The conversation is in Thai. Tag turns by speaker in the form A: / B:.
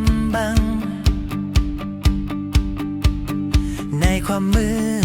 A: ำบัง ในความมืด